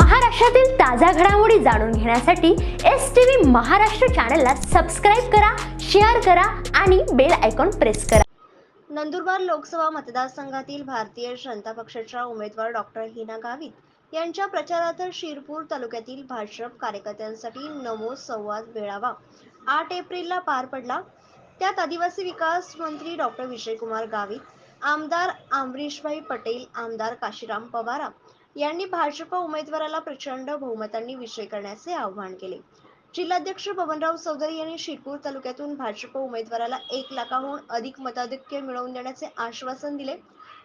महाराष्ट्रातील ताज्या घडामोडी जाणून घेण्यासाठी एस टी व्ही महाराष्ट्र चॅनलला सबस्क्राईब करा शेअर करा आणि बेल आयकॉन प्रेस करा. नंदुरबार लोकसभा मतदारसंघातील भारतीय जनता पक्षाच्या उमेदवार डॉक्टर हिना गावित यांच्या प्रचारार्थ शिरपूर तालुक्यातील भाजप कार्यकर्त्यांसाठी नमो संवाद मेळावा आठ एप्रिलला पार पडला. त्यात आदिवासी विकास मंत्री डॉक्टर विजयकुमार गावित आमदार आमरीशभाई पटेल आमदार काशीराम पवारा यांनी भाजपा उमेदवाराला प्रचंड बहुमतांनी विजय करण्याचे आवाहन केले. जिल्हाध्यक्ष बबनराव चौधरी यांनी शिरपूर तालुक्यातून भाजप उमेदवाराला एक लाखाहून अधिक मताधिक्य मिळवून देण्याचे आश्वासन दिले.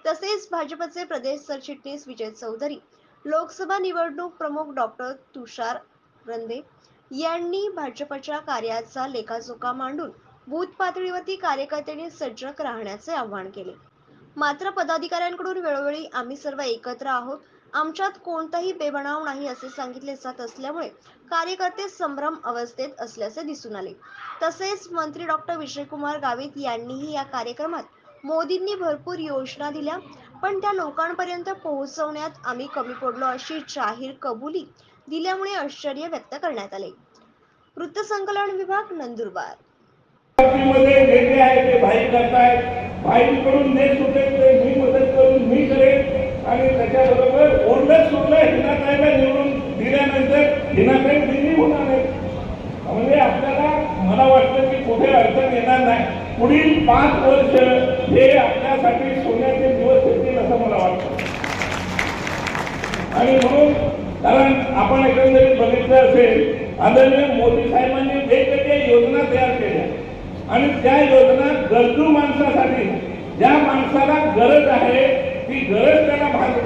तसेच भाजपचे प्रदेश सरचिटणीस विजय चौधरी लोकसभा निवडणूक प्रमुख डॉक्टर तुषार रंदे यांनी भाजपच्या कार्याचा लेखाजोखा मांडून बूथ पातळीवरती कार्यकर्त्यांनी सजग राहण्याचे आवाहन केले. मात्र पदाधिकाऱ्यांकडून वेळोवेळी आम्ही सर्व एकत्र आहोत. आमच्यात कोणताही बेबनाव नाही असे सांगितले जात असल्यामुळे कार्यकर्ते संभ्रम अवस्थेत असल्याचे दिसून आले. तसेच मंत्री डॉक्टर विजयकुमार गावित यांनीही या कार्यक्रमात मोदींनी भरपूर योजना दिल्या पण त्या लोकांपर्यंत पोहोचवण्यात आम्ही कमी पडलो अशी जाहीर कबुली दिल्यामुळे आश्चर्य व्यक्त करण्यात आले. वृत्तसंकलन विभाग नंदुरबार. भाई करतायत भाईकडून देश ओरडत हिनाताईला निवडून दिल्यानंतर हिनाताई दिली होणार आहे म्हणजे आपल्याला मला वाटतं की कुठे अडचण येणार नाही. पुढील पाच वर्ष हे आपल्यासाठी सोन्याचे दिवस येतील असं मला वाटतं. आणि म्हणून कारण आपण एकंदरीत बघितलं असेल आदरणीय मोदी साहेबांनी वेगवेगळ्या योजना तयार केल्या. आणि त्या योजना गरजू माणसासाठी ज्या माणसाला गरज आहे ती गरज त्याला भाग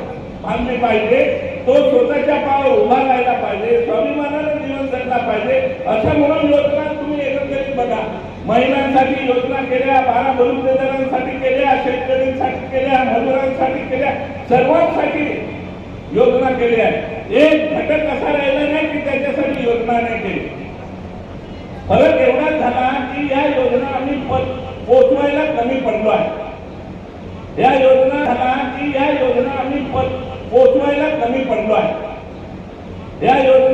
बांधली पाहिजे. तो स्वतःच्या पायावर उभा राहायला पाहिजे स्वाभिमानाने जीवन जगला पाहिजे असं म्हणून योजना तुम्ही एकंदरीत बघा. महिलांसाठी योजना केल्या बारा बलुतेदारांसाठी केल्या शेतकऱ्यांसाठी केल्या मजुरांसाठी केल्या सर्वांसाठी योजना केल्या एक घटक असा राहिला नाही की त्याच्यासाठी योजना नाही केली. फरक एवढा झाला की या योजना आम्ही पोचवायला कमी पडलो आहे. या योजना झाला की या योजना आम्ही प- कमी पडलो आहे. या योजना